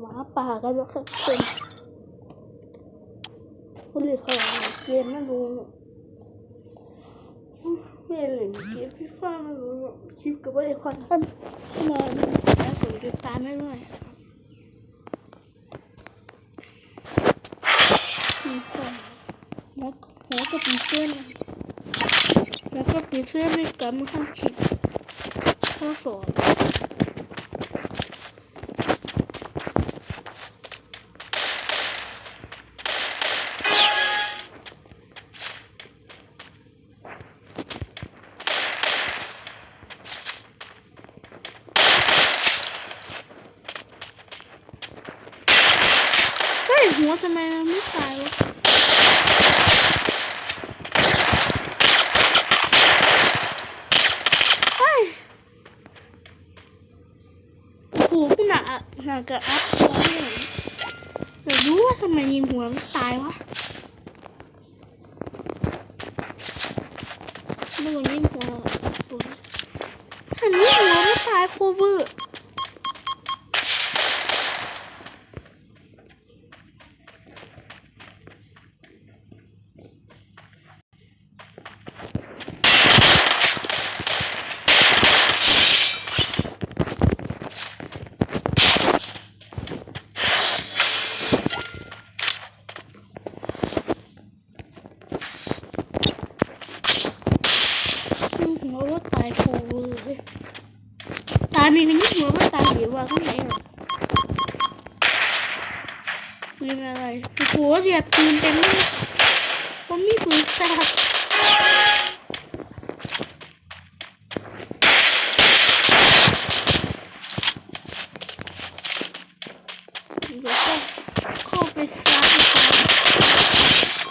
หมาป่ากันแล้วครับเป็นคนเรียกเขาอเกมไม่รู้ไม่เลยเกมพี่ฟ้าไม่รู้คลิปกับว่าไอ้คอนท่านมาแล้วผมติดตามให้ด้วยพี่ฟ้าแล้วหัวกับปีเสื้อนแล้วก็ปีเสื้อนไม่กำมาข้างคลิปข้อสอบ หัวทำไมมันไม่ตายวะเฮ้ยโอ้โหพี่หนาหนากับอัพหัวเลยแต่รู้ว่าทำไมยิงหัวไม่ตายวะไม่รู้ยิงหัวตัวอันนี้หัวไม่ตายโคเวอร์ นี่หัวว่าตายโคเวอร์เลย ตานี่นี่หัวมันตาเหรือว่าข้างไหนอะปืนอะไรโอ้โหเรียบปืนเต็มเลยผมมีปืนแซ่บเดี๋ยวก็เข้าไปชาร์จอีกครั้ง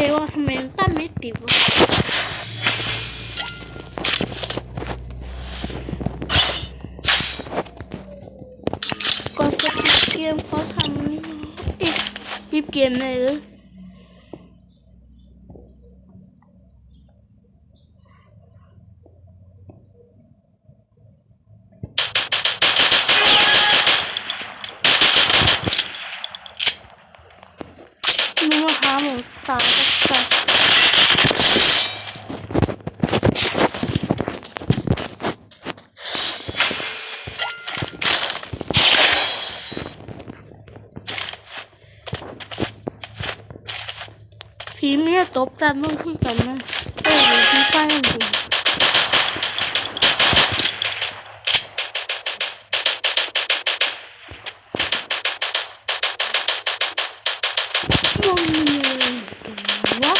เฮ้ยว่าทำไมมันตั้งไม่ติดวะก็สปิดเกมเขาทำนี่เอ๊ะปิดเกมเลยเหรอมึงมาหาหมูตายก็ตาย ผีเมียตบจันต้องขึ้นกันนะเอ้ยผีไฟมันจริงมันมีอไรกันวะ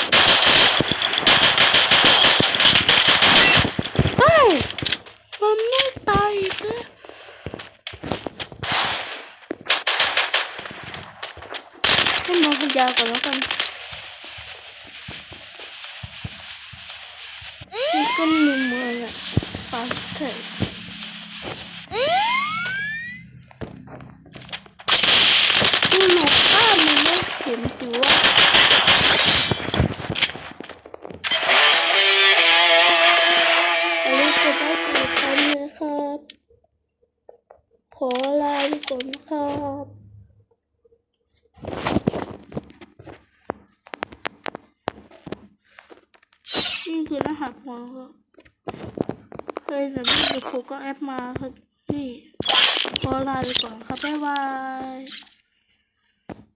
เฮ้ยมันไม่ตายอีกแล้วให้มองพยาก่อนแล้วกัน นี่ก็มีเมื คือรหัสหัวครับเคยแต่ไม่ดูโคก็แอปมาครับนี่ขอลาไปก่อนครับบ๊ายบาย